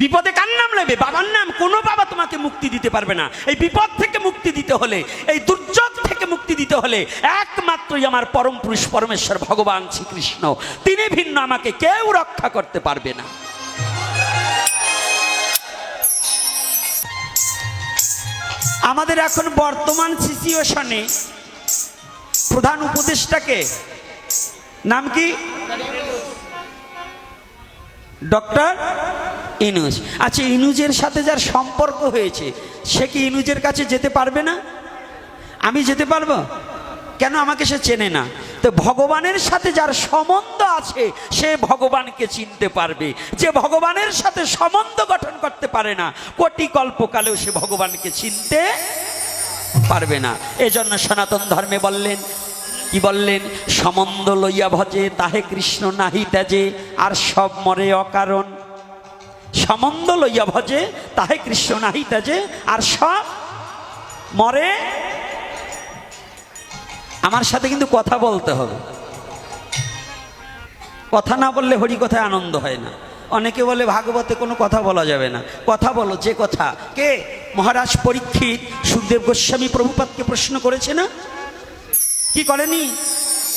বিপদে কার নাম নেবে? বাবার নাম? কোনো বাবা তোমাকে মুক্তি দিতে পারবে না। এই বিপদ থেকে মুক্তি দিতে হলে, এই দুর্যোগ থেকে মুক্তি দিতে হলে একমাত্রই আমার পরম পুরুষ পরমেশ্বর ভগবান শ্রীকৃষ্ণ। তিনি ভিন্ন, আমাকে কেউ রক্ষা করতে পারবে না। আমাদের এখন বর্তমান সিচুয়েশনে প্রধান উপদেষ্টাকে নাম কি? ডক্টর ইনুজ। আচ্ছা ইনুজের সাথে যার সম্পর্ক হয়েছে, সে কি ইনুজের কাছে যেতে পারবে না? আমি যেতে পারব? কেন আমাকে সে চেনে না? তো ভগবানের সাথে যার সম্বন্ধ আছে, সে ভগবানকে চিনতে পারবে। যে ভগবানের সাথে সম্বন্ধ গঠন করতে পারে না, কোটি কল্পকালেও সে ভগবানকে চিনতে পারবে না। এজন্য সনাতন ধর্মে বললেন, কি বললেন? সম্বন্ধ লইয়া ভজে, তাহে কৃষ্ণ নাহি ত্যাজে, আর সব মরে অকারণ। সম্বন্ধ লইয়া ভজে, তাহে কৃষ্ণ নাহি ত্যাজে আর সব মরে। আমার সাথে কিন্তু কথা বলতে হবে। কথা না বললে হরি কথায় আনন্দ হয় না। অনেকে বলে, ভাগবতে কোনো কথা বলা যাবে না। কথা বলো, যে কথা। কে? মহারাজ পরীক্ষিত সুখদেব গোস্বামী প্রভুপাতকে প্রশ্ন করেছে না? কি করেনি?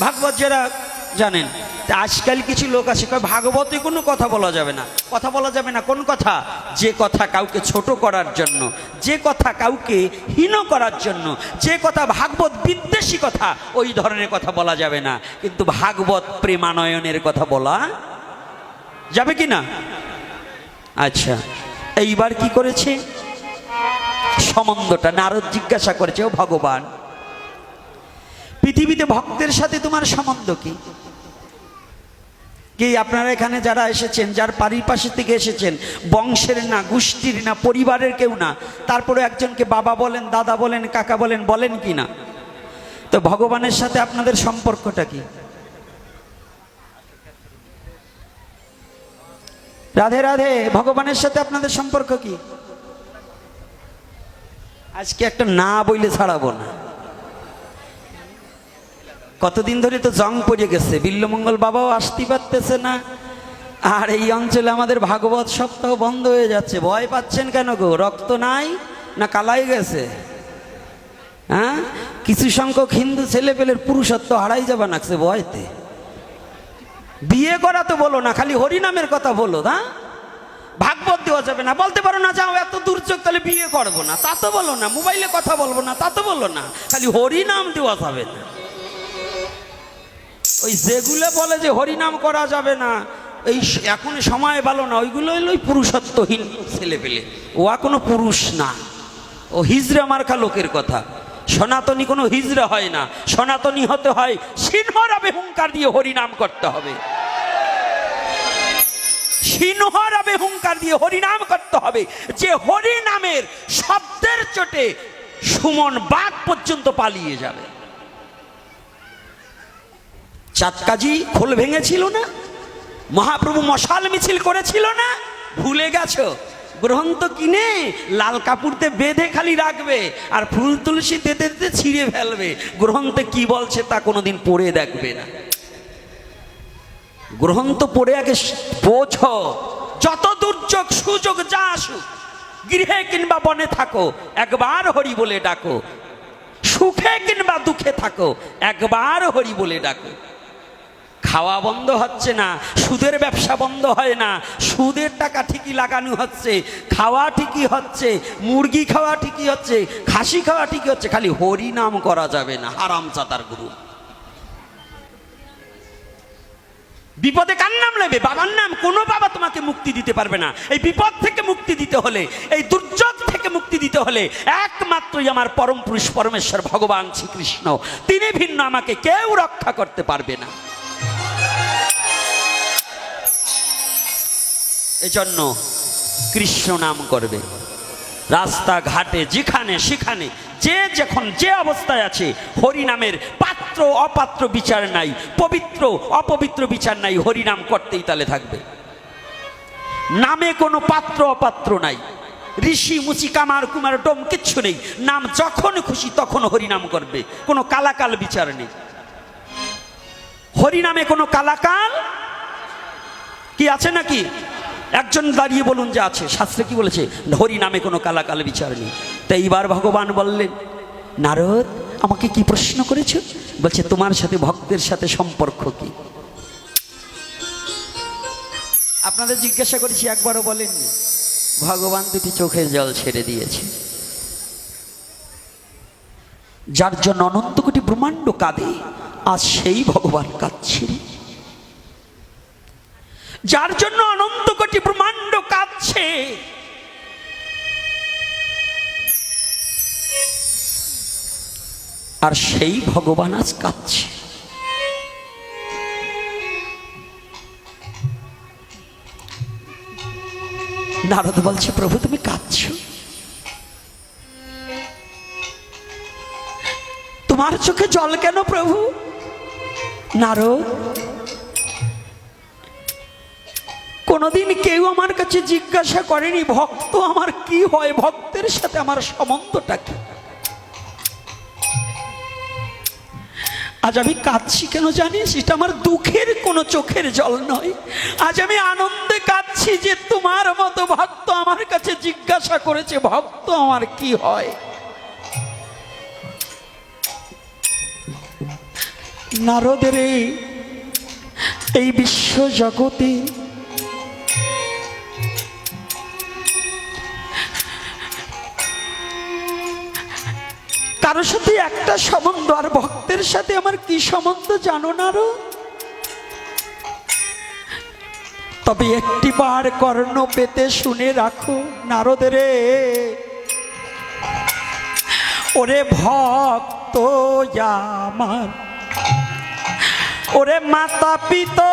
ভাগবত যারা জানেন? আজকাল কিছু লোক আছে, কয়, ভাগবতে কোনো কথা বলা যাবে না। কথা বলা যাবে না, কোন কথা? যে কথা কাউকে ছোট করার জন্য, যে কথা কাউকে হীন করার জন্য, যে কথা ভাগবত বিদ্বেষী কথা, ওই ধরনের কথা বলা যাবে না। কিন্তু ভাগবত প্রেমানয়নের কথা বলা যাবে কি না? আচ্ছা এইবার কি করেছে? সম্বন্ধটা নারদ জিজ্ঞাসা করেছে, ও ভগবান, পৃথিবীতে ভক্তের সাথে তোমার সম্বন্ধ কি? কি আপনারা এখানে যারা এসেছেন, যার পারিপাশে থেকে এসেছেন, বংশের না, গোষ্ঠীর না, পরিবারের কেউ না, তারপরে একজনকে বাবা বলেন, দাদা বলেন, কাকা বলেন বলেন কি না? তো ভগবানের সাথে আপনাদের সম্পর্কটা কি? রাধে রাধে, ভগবানের সাথে আপনাদের সম্পর্ক কি? আজকে একটা না বইলে ছাড়াবো না। কতদিন ধরে তো জং পড়ে গেছে, বিল্লমঙ্গল বাবাও আসতে পারতেছে না। আর এই অঞ্চলে আমাদের ভাগবত সপ্তাহ বন্ধ হয়ে যাচ্ছে, ভয় পাচ্ছেন কেন গো? রক্ত নাই না কালাই গেছে? হ্যাঁ? কিছু সংখ্যক হিন্দু ছেলে পেলের পুরুষত্ব হারাই যাবে নাকছে ভয়তে। বিয়ে করা তো বলো না, খালি হরিনামের কথা বলো না ভাগবত দেওয়া যাবে না, বলতে পারো না যাও এত দুর্যোগ তাহলে বিয়ে করব না। তা তো বলো না, মোবাইলে কথা বলব না, তা তো বলো না, খালি হরিনাম দেওয়া যাবে না। ওই যেগুলো বলে যে হরিনাম করা যাবে না, এই এখন সময় ভালো না, ওইগুলো হলো পুরুষত্বহীন ছেলে পেলে ও আর কোনো পুরুষ না। ও হিজড়া মার্কা লোকের কথা। সনাতনী কোনো হিজড়া হয় না। সনাতনী হতে হয় সিংহরাবে হুঙ্কার দিয়ে হরিনাম করতে হবে। সিংহরাবে হুঙ্কার দিয়ে হরিনাম করতে হবে। যে হরিনামের শব্দের চোটে সুমন বাঘ পর্যন্ত পালিয়ে যাবে। চাঁদকাজি খোল ভেঙেছিল না? মহাপ্রভু মশাল মিছিল করেছিল না? ভুলে গেছো? গ্রন্থ কিনে লাল কাপড়তে বেঁধে খালি রাখবে আর ফুল তুলসী দিতে দিতে ছিঁড়ে ফেলবে। গ্রন্থে কি বলছে তা কোনোদিন পড়ে দেখবে না। গ্রন্থ পড়ে আগে বোঝো। যত দুর্যোগ সুযোগ যা আসুক, গৃহে কিংবা বনে থাকো, একবার হরি বলে ডাকো। সুখে কিংবা দুঃখে থাকো, একবার হরি বলে ডাকো। খাওয়া বন্ধ হচ্ছে না, সুদের ব্যবসা বন্ধ হয় না, সুদের টাকা ঠিকই লাগানো হচ্ছে, খাওয়া ঠিকই হচ্ছে, মুরগি খাওয়া ঠিকই হচ্ছে, খাসি খাওয়া ঠিকই হচ্ছে, খালি হরি নাম করা যাবে না, হারাম চাতার গুরু। বিপদে কার নাম নেবে? বাবার নাম? কোনো বাবা তোমাকে মুক্তি দিতে পারবে না। এই বিপদ থেকে মুক্তি দিতে হলে, এই দুর্যোগ থেকে মুক্তি দিতে হলে, একমাত্রই আমার পরম পুরুষ পরমেশ্বর ভগবান শ্রীকৃষ্ণ। তিনি ভিন্ন, আমাকে কেউ রক্ষা করতে পারবে না। এজন্য কৃষ্ণ নাম করবে। রাস্তাঘাটে, যেখানে, সেখানে, যে যখন যে অবস্থায় আছে, হরিনামের পাত্র অপাত্র বিচার নাই, পবিত্র, অপবিত্র বিচার নাই, হরিনাম করতেই তালে থাকবে। নামে কোনো পাত্র অপাত্র নাই। ঋষি, মুচি, কামার, কুমার, ডোম, কিচ্ছু নেই। নাম যখন খুশি তখন হরিনাম করবে। কোনো কালাকাল বিচার নেই। হরিনামে কোনো কালাকাল কি আছে নাকি? একজন দাঁড়িয়ে বলুন যে আছে। শাস্ত্রে কি বলেছে? হরি নামে কোনো কালাকাল বিচার নেই। তো এইবার ভগবান বললেন, নারদ, আমাকে কি প্রশ্ন করেছ? বলছে, তোমার সাথে ভক্তের সাথে সম্পর্ক কি? আপনাদের জিজ্ঞাসা করেছি, একবারও বলেননি। ভগবান দুটি চোখের জল ছেড়ে দিয়েছে। যার জন্য অনন্ত কোটি ব্রহ্মাণ্ড কাঁদে আর সেই ভগবান কাঁদছেন যার জন্য অনন্ত কোটি ব্রহ্মাণ্ড কাঁদছে। আর সেই ভগবান আজ কাঁদছে। নারদ বলছে, প্রভু, তুমি কাঁদছো? তোমার চোখে জল কেন প্রভু? নারদ কোনোদিন কেউ আমার কাছে জিজ্ঞাসা করেনি, ভক্ত আমার কি হয়? ভক্তের সাথে আমার সম্বন্ধটা কি? আজ আমি কাঁদছি কেন জানিস? এটা আমার দুঃখের কোনো চোখের জল নয়। আজ আমি আনন্দে কাঁদছি যে তোমার মতো ভক্ত আমার কাছে জিজ্ঞাসা করেছে, ভক্ত আমার কি হয়? নারদের এই বিশ্ব জগতে কারোর সাথে একটা সম্বন্ধ, আর ভক্তের সাথে আমার কি সম্বন্ধ জানো না আরও তবে একটি বার কর্ণ পেতে শুনে রাখো নারদের ওরে ভক্ত আমার, ওরে মাতা পিতা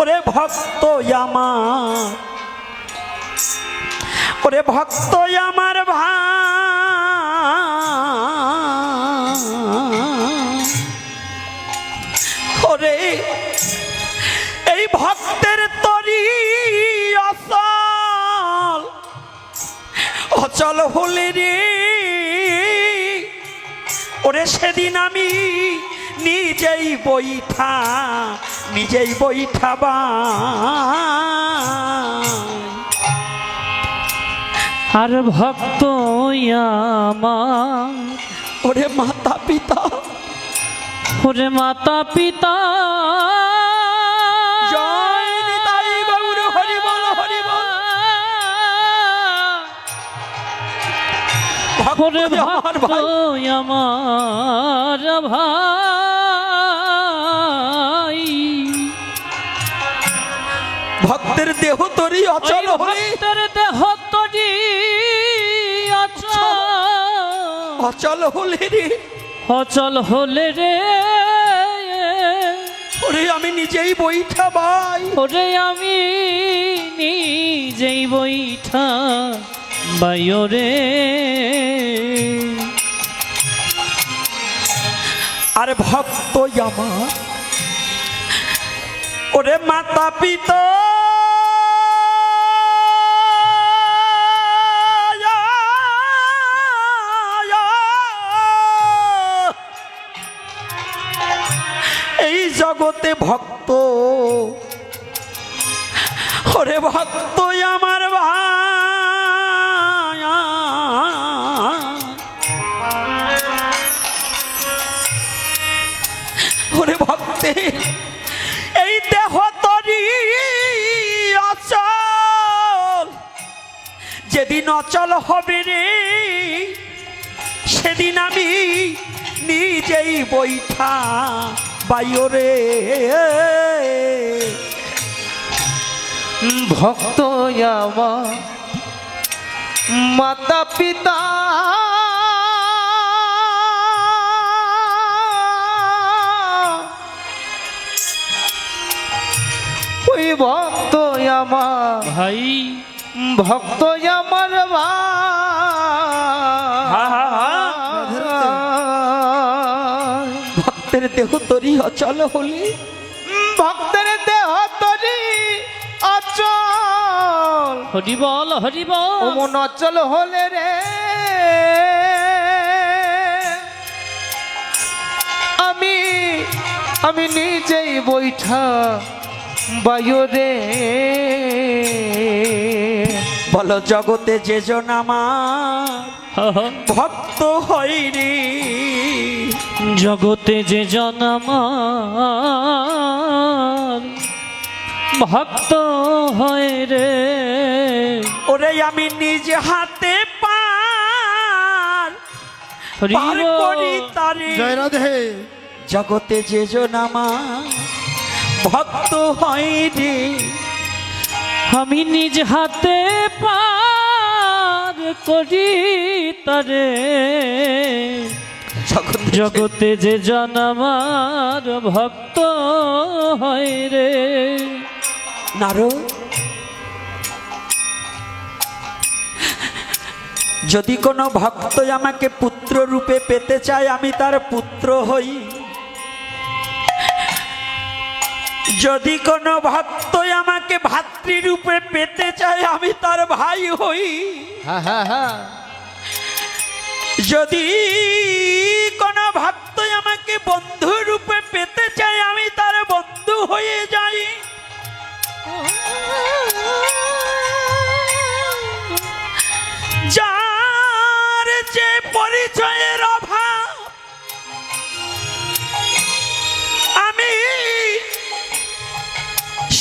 ওরে ভক্ত ওরে ভক্ত আমার ভাই। ওরে এই ভক্তের তরি অসল অচল হলে রে। ওরে সেদিন আমি নিজেই বইঠা নিজেই বইঠাবা আর ভক্ত আমার। ওরে মাতা পিতা। ওরে মাতা পিতা। ভক্ত আমার ভাই। দেহ তরি অচল ভক্তের দেহ তরি অচল। হলে রে। অচল হলে রে। ওরে আমি নিজেই বইঠা ভাই। ওরে আমি নিজেই বইঠা বাইরে আর ভক্ত আমার ওরে মাতা পিতা জগতে ভক্ত। ওরে ভক্ত আমার ভাই। ওরে ভক্তে, এই দেহ তরি অচল। যেদিন অচল হবে রে, সেদিন আমি নিজেই বৈঠা। বাইরে ভক্ত আমার মাতা পিতা। ওই ভক্ত আমার ভাই। ভক্ত আমার ভাই। ভক্তের দেহ তরি অচল হলি? ভক্তের দেহ তরি অচল। হরি বল হরি বল। মন অচল হলে রে। আমি আমি নিজেই বৈঠা বায়ুরে বল জগতে যে জন আমার হ্যাঁ, হ্যাঁ। ভক্ত হইরি জগতে যে জনমার ভক্ত হয় রে। ওরে আমি নিজ হাতে পার হরি পার বল। করি তারে। রাধে। জগতে যে জন আমার ভক্ত হয়নি আমি নিজ হাতে পার করি তারে। জগতে যে। জনমার ভক্ত হয় রে। নারো যদি কোনো ভক্ত আমাকে পুত্র রূপে পেতে চায় আমি তার পুত্র হই। যদি কোনো ভক্ত আমাকে ভাতৃরূপে পেতে চায় আমি তার ভাই হই। যদি আমাকে বন্ধু রূপে পেতে চাই, আমি তার বন্ধু হয়ে যাই। যার যে পরিচয়ের অভাব, আমি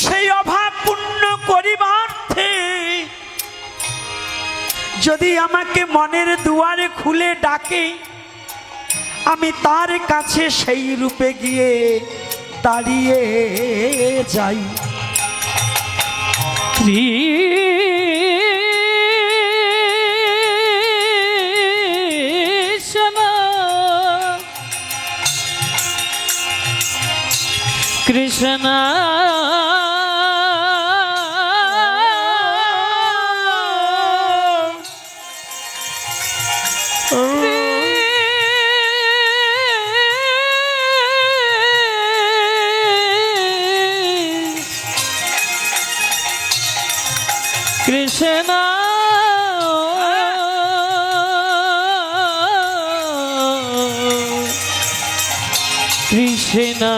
সেই অভাব পূর্ণ করিবার্থে যদি আমাকে মনের দুয়ারে খুলে ডাকে আমি তার কাছে সেই রূপে গিয়ে দাঁড়িয়ে যাই। কৃষ্ণ। কৃষ্ণ। কৃষ্ণ কৃষ্ণ